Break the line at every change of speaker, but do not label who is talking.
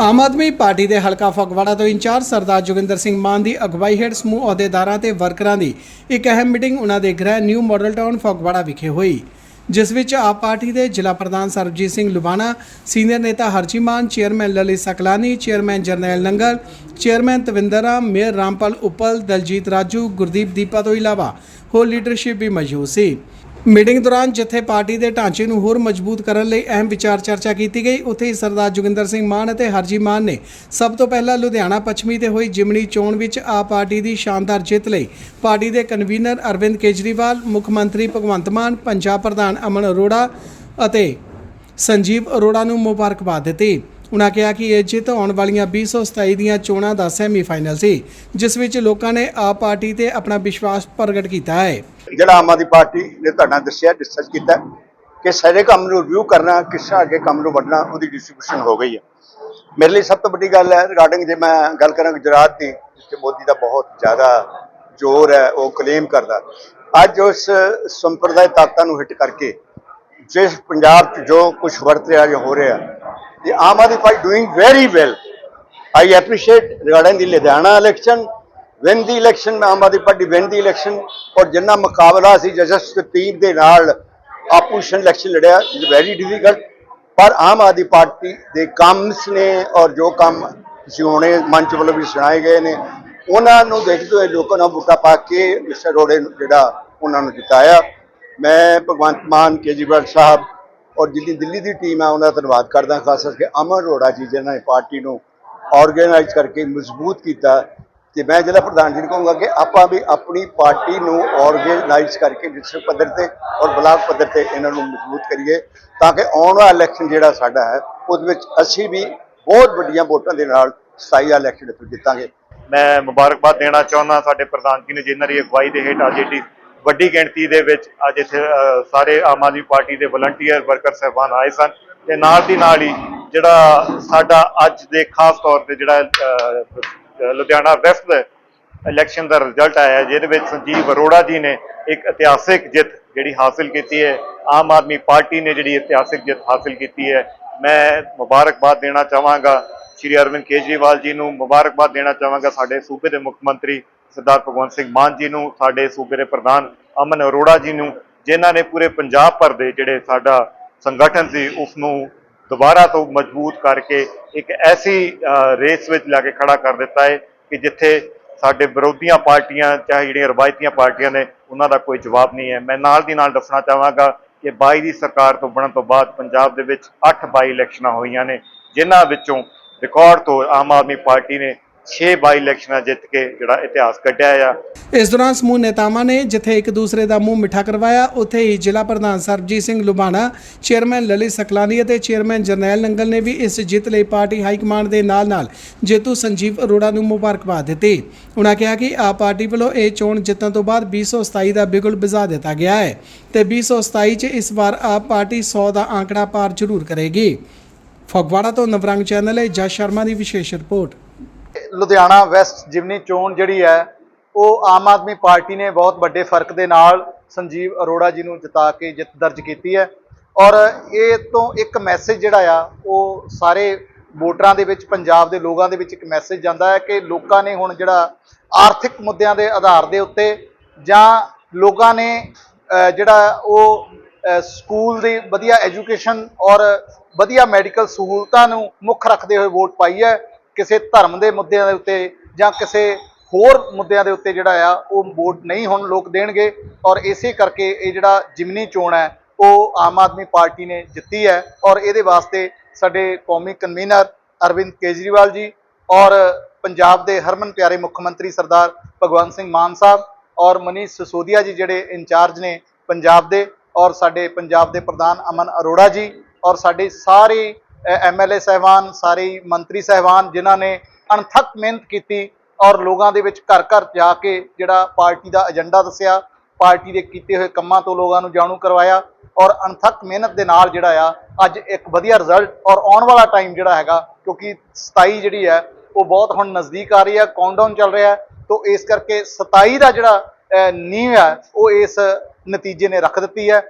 ਆਮ Aadmi Party ਦੇ ਹਲਕਾ ਫਗਵਾੜਾ ਤੋਂ ਇੰਚਾਰਜ ਸਰਦਾਰ ਜੋਗਿੰਦਰ ਸਿੰਘ ਮਾਨ ਦੀ ਅਗਵਾਈ ਹੇਠ ਸਮੂਹ ਅਹੁਦੇਦਾਰਾਂ ਤੇ ਵਰਕਰਾਂ ਦੀ ਇੱਕ ਅਹਿਮ ਮੀਟਿੰਗ ਉਹਨਾਂ ਦੇ ਗ੍ਰਹਿ ਨਿਊ ਮਾਡਲ ਟਾਊਨ ਫਗਵਾੜਾ ਵਿਖੇ ਹੋਈ, ਜਿਸ ਵਿੱਚ ਆਪ ਪਾਰਟੀ ਦੇ ਜ਼ਿਲ੍ਹਾ ਪ੍ਰਧਾਨ ਸਰਬਜੀਤ ਸਿੰਘ ਲੁਬਾਣਾ, ਸੀਨੀਅਰ ਨੇਤਾ Harji Mann, chairman Lalit Saklani, chairman Jarnail Nangal, chairman Tavinder Ram, mayor Rampal Uppal, Daljit Raju, Gurdeep Deepa ਤੋਂ ਇਲਾਵਾ ਹੋਰ ਲੀਡਰਸ਼ਿਪ ਵੀ ਮੌਜੂਦ ਸੀ। ਮੀਟਿੰਗ ਦੌਰਾਨ ਜਿੱਥੇ ਪਾਰਟੀ ਦੇ ਢਾਂਚੇ ਨੂੰ ਹੋਰ ਮਜ਼ਬੂਤ ਕਰਨ ਲਈ ਅਹਿਮ ਵਿਚਾਰ ਚਰਚਾ ਕੀਤੀ ਗਈ, ਉੱਥੇ ਹੀ ਸਰਦਾਰ ਜੋਗਿੰਦਰ ਸਿੰਘ ਮਾਨ ਅਤੇ ਹਰਜੀ ਮਾਨ ਨੇ ਸਭ ਤੋਂ ਪਹਿਲਾਂ ਲੁਧਿਆਣਾ ਪੱਛਮੀ ਤੇ ਹੋਈ ਜਿਮਣੀ ਚੋਣ ਵਿੱਚ ਆਪ ਪਾਰਟੀ ਦੀ ਸ਼ਾਨਦਾਰ ਜਿੱਤ ਲਈ ਪਾਰਟੀ ਦੇ ਕਨਵੀਨਰ ਅਰਵਿੰਦ ਕੇਜਰੀਵਾਲ, ਮੁੱਖ ਮੰਤਰੀ ਭਗਵੰਤ ਮਾਨ, ਪੰਜਾਬ ਪ੍ਰਧਾਨ ਅਮਨ ਅਰੋੜਾ ਅਤੇ ਸੰਜੀਵ ਅਰੋੜਾ ਨੂੰ ਮੁਬਾਰਕਬਾਦ ਦਿੱਤੀ। ਉਨ੍ਹਾਂ ਕਿਹਾ ਕਿ ਇਹ ਜਿੱਤ ਆਉਣ ਵਾਲੀਆਂ 2027 ਦੀਆਂ ਚੋਣਾਂ ਦਾ ਸੈਮੀਫਾਈਨਲ ਸੀ, ਜਿਸ ਵਿੱਚ ਲੋਕਾਂ ਨੇ ਆਪ ਪਾਰਟੀ ਤੇ ਆਪਣਾ ਵਿਸ਼ਵਾਸ ਪ੍ਰਗਟ ਕੀਤਾ ਹੈ।
ਜਿਹੜਾ ਆਮ ਆਦਮੀ ਪਾਰਟੀ ਨੇ ਤੁਹਾਡਾ ਦੱਸਿਆ ਡਿਸਕਸ ਕੀਤਾ ਕਿ ਸਾਰੇ ਕੰਮ ਨੂੰ ਰਿਵਿਊ ਕਰਨਾ, ਕਿਸ ਅੱਗੇ ਕੰਮ ਨੂੰ ਵੱਢਣਾ, ਉਹਦੀ ਡਿਸਟ੍ਰੀਬਿਊਸ਼ਨ ਹੋ ਗਈ ਹੈ। ਮੇਰੇ ਲਈ ਸਭ ਤੋਂ ਵੱਡੀ ਗੱਲ ਹੈ ਰਿਗਾਰਡਿੰਗ ਜੇ ਮੈਂ ਗੱਲ ਕਰਾਂ ਗੁਜਰਾਤ ਦੀ, ਜਿੱਥੇ ਮੋਦੀ ਦਾ ਬਹੁਤ ਜ਼ਿਆਦਾ ਜ਼ੋਰ ਹੈ, ਉਹ ਕਲੇਮ ਕਰਦਾ, ਅੱਜ ਉਸ ਸੰਪਰਦਾਇ ਤਾਕਤਾਂ ਨੂੰ ਹਿੱਟ ਕਰਕੇ, ਜਿਸ ਪੰਜਾਬ 'ਚ ਜੋ ਕੁਝ ਵਰਤ ਰਿਹਾ ਜਾਂ ਹੋ ਰਿਹਾ the Aam Aadmi Party doing very well I appreciate regarding the Ludhiana election, win the election, Aam Aadmi Party win the election ਔਰ ਜਿੰਨਾ ਮੁਕਾਬਲਾ ਸੀ ਜਸਟਿਸ ਦੇ ਨਾਲ ਆਪੋਜੀਸ਼ਨ ਇਲੈਕਸ਼ਨ ਲੜਿਆ ਇਜ਼ ਵੈਰੀ ਡਿਫਿਕਲਟ ਪਰ ਆਮ ਆਦਮੀ ਪਾਰਟੀ ਦੇ ਕੰਮਸ ਨੇ ਔਰ ਜੋ ਕੰਮ ਤੁਸੀਂ ਹੁਣੇ ਮੰਚ ਵੱਲੋਂ ਵੀ ਸੁਣਾਏ ਗਏ ਨੇ ਉਹਨਾਂ ਨੂੰ ਦੇਖਦੇ ਹੋਏ ਲੋਕਾਂ ਨੇ ਵੋਟਾਂ ਪਾ ਕੇ ਮਿਸਟਰ ਰੋੜੇ ਨੂੰ ਜਿਹੜਾ ਉਹਨਾਂ ਨੂੰ ਜਿਤਾਇਆ ਮੈਂ ਭਗਵੰਤ ਮਾਨ ਕੇਜਰੀਵਾਲ ਸਾਹਿਬ ਔਰ ਜਿੰਨੀ ਦਿੱਲੀ ਦੀ ਟੀਮ ਹੈ, ਉਹਨਾਂ ਦਾ ਧੰਨਵਾਦ ਕਰਦਾ ਖਾਸ ਕਰਕੇ ਅਮਰ ਅਰੋੜਾ ਜੀ, ਜਿਨ੍ਹਾਂ ਨੇ ਪਾਰਟੀ ਨੂੰ ਆਰਗੇਨਾਈਜ਼ ਕਰਕੇ ਮਜ਼ਬੂਤ ਕੀਤਾ। ਤੇ ਮੈਂ ਜ਼ਿਲ੍ਹਾ ਪ੍ਰਧਾਨ ਜੀ ਨੂੰ ਕਹੂੰਗਾ ਕਿ ਆਪਾਂ ਵੀ ਆਪਣੀ ਪਾਰਟੀ ਨੂੰ ਆਰਗੇਨਾਈਜ਼ ਕਰਕੇ ਡਿਸਟ੍ਰਿਕਟ ਪੱਧਰ ਤੇ ਔਰ ਬਲਾਕ ਪੱਧਰ ਤੇ ਇਹਨਾਂ ਨੂੰ ਮਜ਼ਬੂਤ ਕਰੀਏ, ਤਾਂ ਕਿ ਆਉਣ ਵਾਲਾ ਇਲੈਕਸ਼ਨ ਜਿਹੜਾ ਸਾਡਾ ਹੈ, ਉਹਦੇ ਵਿੱਚ ਅਸੀਂ ਵੀ ਬਹੁਤ ਵੱਡੀਆਂ ਵੋਟਾਂ ਦੇ ਨਾਲ ਸਤਾਈ ਇਲੈਕਸ਼ਨ ਇੱਥੋਂ ਜਿੱਤਾਂਗੇ।
ਮੈਂ ਮੁਬਾਰਕਬਾਦ ਦੇਣਾ ਚਾਹੁੰਦਾ ਸਾਡੇ ਪ੍ਰਧਾਨ ਜੀ ਨੇ, ਜਿਨ੍ਹਾਂ ਦੀ ਅਗਵਾਈ ਦੇ ਹੇਠ ਅੱਜ ਏਡੀ ਵੱਡੀ ਗਿਣਤੀ ਦੇ ਵਿੱਚ ਅੱਜ ਇੱਥੇ ਸਾਰੇ ਆਮ ਆਦਮੀ ਪਾਰਟੀ ਦੇ ਵਲੰਟੀਅਰ ਵਰਕਰ ਸਹਿਬਾਨ ਆਏ ਸਨ ਤੇ ਨਾਲ ਦੀ ਨਾਲ ਹੀ ਜਿਹੜਾ ਸਾਡਾ ਅੱਜ ਦੇ ਖਾਸ ਤੌਰ ਤੇ ਜਿਹੜਾ ਲੁਧਿਆਣਾ ਵੈਸਟ ਇਲੈਕਸ਼ਨ ਦਾ ਰਿਜ਼ਲਟ ਆਇਆ ਜਿਹਦੇ ਵਿੱਚ ਸੰਜੀਵ ਅਰੋੜਾ ਜੀ ਨੇ ਇੱਕ ਇਤਿਹਾਸਿਕ ਜਿੱਤ ਜਿਹੜੀ ਹਾਸਲ ਕੀਤੀ ਹੈ, ਆਮ ਆਦਮੀ ਪਾਰਟੀ ਨੇ ਜਿਹੜੀ ਇਤਿਹਾਸਿਕ ਜਿੱਤ ਹਾਸਲ ਕੀਤੀ ਹੈ, ਮੈਂ ਮੁਬਾਰਕਬਾਦ ਦੇਣਾ ਚਾਹਾਂਗਾ, ਸ਼੍ਰੀ ਅਰਵਿੰਦ ਕੇਜਰੀਵਾਲ ਜੀ ਨੂੰ ਮੁਬਾਰਕਬਾਦ ਦੇਣਾ ਚਾਹਾਂਗਾ, ਸਾਡੇ ਸੂਬੇ ਦੇ ਮੁੱਖ ਮੰਤਰੀ ਸਰਦਾਰ ਭਗਵੰਤ ਸਿੰਘ ਮਾਨ ਜੀ ਨੂੰ, ਸਾਡੇ ਸੂਬੇ ਦੇ ਪ੍ਰਧਾਨ ਅਮਨ ਅਰੋੜਾ ਜੀ ਨੂੰ, ਜਿਨ੍ਹਾਂ ਨੇ ਪੂਰੇ ਪੰਜਾਬ ਭਰ ਦੇ ਜਿਹੜੇ ਸਾਡਾ ਸੰਗਠਨ ਸੀ ਉਸ ਨੂੰ ਦੁਬਾਰਾ ਤੋਂ ਮਜ਼ਬੂਤ ਕਰਕੇ ਇੱਕ ਐਸੀ ਰੇਸ ਵਿੱਚ ਲਾ ਕੇ ਖੜਾ ਕਰ ਦਿੱਤਾ ਹੈ ਕਿ ਜਿੱਥੇ ਸਾਡੇ ਵਿਰੋਧੀਆਂ ਪਾਰਟੀਆਂ, ਚਾਹੇ ਜਿਹੜੀਆਂ ਰਵਾਇਤੀਆਂ ਪਾਰਟੀਆਂ ਨੇ, ਉਹਨਾਂ ਦਾ ਕੋਈ ਜਵਾਬ ਨਹੀਂ ਹੈ। ਮੈਂ ਨਾਲ ਦੀ ਨਾਲ ਦੱਸਣਾ ਚਾਹਾਂਗਾ ਕਿ 22 ਦੀ ਸਰਕਾਰ ਤੋਂ ਬਣਨ ਤੋਂ ਬਾਅਦ ਪੰਜਾਬ ਦੇ ਵਿੱਚ 8 ਬਾਈ ਇਲੈਕਸ਼ਨਾਂ ਹੋਈਆਂ ਨੇ, ਜਿਨ੍ਹਾਂ ਵਿੱਚੋਂ ਰਿਕਾਰਡ ਤੋਂ ਆਮ ਆਦਮੀ ਪਾਰਟੀ ਨੇ 6 ਬਾਈ ਇਲੈਕਸ਼ਨਾਂ ਜਿੱਤ ਕੇ ਜਿਹੜਾ ਇਤਿਹਾਸ ਕੱਢਿਆ ਆ।
ਇਸ ਦੌਰਾਨ ਸਮੂਹ ਨੇਤਾਵਾਂ ਨੇ ਜਿੱਥੇ ਇੱਕ ਦੂਸਰੇ ਦਾ ਮੂੰਹ ਮਿੱਠਾ ਕਰਵਾਇਆ, ਉੱਥੇ ਹੀ ਜ਼ਿਲ੍ਹਾ ਪ੍ਰਧਾਨ ਸਰਬਜੀਤ ਸਿੰਘ ਲੁਬਾਣਾ, ਚੇਅਰਮੈਨ ਲਲਿਤ ਸਕਲਾਨੀ ਅਤੇ ਚੇਅਰਮੈਨ ਜਰਨੈਲ ਨੰਗਲ ਨੇ ਵੀ ਇਸ ਜਿੱਤ ਲਈ ਪਾਰਟੀ ਹਾਈ ਕਮਾਂਡ ਦੇ ਨਾਲ-ਨਾਲ ਜੇਤੂ ਸੰਜੀਵ ਅਰੋੜਾ ਨੂੰ ਮੁਬਾਰਕਬਾਦ ਦਿੱਤੀ। ਉਨ੍ਹਾਂ ਕਿਹਾ ਕਿ ਆਪ ਪਾਰਟੀ ਵੱਲੋਂ ਇਹ ਚੋਣ ਜਿੱਤਣ ਤੋਂ ਬਾਅਦ 2027 ਦਾ ਬਿਗੁਲ ਬਿਜਾ ਦਿੱਤਾ ਗਿਆ ਹੈ ਤੇ 2027 'ਚ ਇਸ ਵਾਰ ਆਪ ਪਾਰਟੀ 100 ਦਾ ਆંકੜਾ ਪਾਰ ਜ਼ਰੂਰ ਕਰੇਗੀ। ਫਗਵਾੜਾ ਤੋਂ ਨਵਰੰਗ ਚੈਨਲ ਹੈ ਜਸ ਸ਼ਰਮਾ ਦੀ ਵਿਸ਼ੇਸ਼ ਰਿਪੋਰਟ।
ਲੁਧਿਆਣਾ ਵੈਸਟ ਜਿਮਨੀ ਚੋਣ ਜਿਹੜੀ ਹੈ, ਉਹ ਆਮ ਆਦਮੀ ਪਾਰਟੀ ਨੇ ਬਹੁਤ ਵੱਡੇ ਫ਼ਰਕ ਦੇ ਨਾਲ ਸੰਜੀਵ ਅਰੋੜਾ ਜੀ ਨੂੰ ਜਿਤਾ ਕੇ ਜਿੱਤ ਦਰਜ ਕੀਤੀ ਹੈ। ਔਰ ਇਹ ਤੋਂ ਇੱਕ ਮੈਸੇਜ ਜਿਹੜਾ ਆ, ਉਹ ਸਾਰੇ ਵੋਟਰਾਂ ਦੇ ਵਿੱਚ, ਪੰਜਾਬ ਦੇ ਲੋਕਾਂ ਦੇ ਵਿੱਚ ਇੱਕ ਮੈਸੇਜ ਜਾਂਦਾ ਹੈ ਕਿ ਲੋਕਾਂ ਨੇ ਹੁਣ ਜਿਹੜਾ ਆਰਥਿਕ ਮੁੱਦਿਆਂ ਦੇ ਆਧਾਰ ਦੇ ਉੱਤੇ ਜਾਂ ਲੋਕਾਂ ਨੇ ਜਿਹੜਾ ਉਹ ਸਕੂਲ ਦੀ ਵਧੀਆ ਐਜੂਕੇਸ਼ਨ ਔਰ ਵਧੀਆ ਮੈਡੀਕਲ ਸਹੂਲਤਾਂ ਨੂੰ ਮੁੱਖ ਰੱਖਦੇ ਹੋਏ ਵੋਟ ਪਾਈ ਹੈ। ਕਿਸੇ ਧਰਮ ਦੇ ਮੁੱਦਿਆਂ ਦੇ ਉੱਤੇ ਜਾਂ ਕਿਸੇ ਹੋਰ ਮੁੱਦਿਆਂ ਦੇ ਉੱਤੇ ਜਿਹੜਾ ਆ, ਉਹ ਵੋਟ ਨਹੀਂ ਹੁਣ ਲੋਕ ਦੇਣਗੇ ਔਰ ਇਸੇ ਕਰਕੇ ਇਹ ਜਿਹੜਾ ਜਿਮਨੀ ਚੋਣ ਹੈ, ਉਹ ਆਮ ਆਦਮੀ ਪਾਰਟੀ ਨੇ ਜਿੱਤੀ ਹੈ ਔਰ ਇਹਦੇ ਵਾਸਤੇ ਸਾਡੇ ਕੌਮੀ ਕਨਵੀਨਰ ਅਰਵਿੰਦ ਕੇਜਰੀਵਾਲ ਜੀ ਔਰ ਪੰਜਾਬ ਦੇ ਹਰਮਨ ਪਿਆਰੇ ਮੁੱਖ ਮੰਤਰੀ ਸਰਦਾਰ ਭਗਵੰਤ ਸਿੰਘ ਮਾਨ ਸਾਹਿਬ ਔਰ ਮਨੀਸ਼ ਸਸੋਦੀਆ ਜੀ ਜਿਹੜੇ ਇੰਚਾਰਜ ਨੇ ਪੰਜਾਬ ਦੇ ਔਰ ਸਾਡੇ ਪੰਜਾਬ ਦੇ ਪ੍ਰਧਾਨ ਅਮਨ ਅਰੋੜਾ ਜੀ ਔਰ ਸਾਡੇ ਸਾਰੇ ਐਮਐਲਏ ਸਹਿਬਾਨ, ਸਾਰੇ ਮੰਤਰੀ ਸਹਿਬਾਨ, ਜਿਨ੍ਹਾਂ ਨੇ ਅਣਥੱਕ ਮਿਹਨਤ ਕੀਤੀ ਔਰ ਲੋਕਾਂ ਦੇ ਵਿੱਚ ਘਰ ਘਰ ਜਾ ਕੇ ਜਿਹੜਾ ਪਾਰਟੀ ਦਾ ਏਜੰਡਾ ਦੱਸਿਆ, ਪਾਰਟੀ ਦੇ ਕੀਤੇ ਹੋਏ ਕੰਮਾਂ ਤੋਂ ਲੋਕਾਂ ਨੂੰ ਜਾਣੂ ਕਰਵਾਇਆ ਔਰ ਅਣਥੱਕ ਮਿਹਨਤ ਦੇ ਨਾਲ ਜਿਹੜਾ ਆ, ਅੱਜ ਇੱਕ ਵਧੀਆ ਰਿਜ਼ਲਟ ਔਰ ਆਉਣ ਵਾਲਾ ਟਾਈਮ ਜਿਹੜਾ ਹੈਗਾ, ਕਿਉਂਕਿ 27 ਜਿਹੜੀ ਹੈ, ਉਹ ਬਹੁਤ ਹੁਣ ਨਜ਼ਦੀਕ ਆ ਰਹੀ ਹੈ ਕਾਊਂਟਡਾਊਨ ਚੱਲ ਰਿਹਾ ਹੈ, ਤੋਂ ਇਸ ਕਰਕੇ 27 ਦਾ ਜਿਹੜਾ ਨੀਂਹ ਹੈ ਉਹ ਇਸ ਨਤੀਜੇ ਨੇ ਰੱਖ ਦਿੱਤੀ ਹੈ।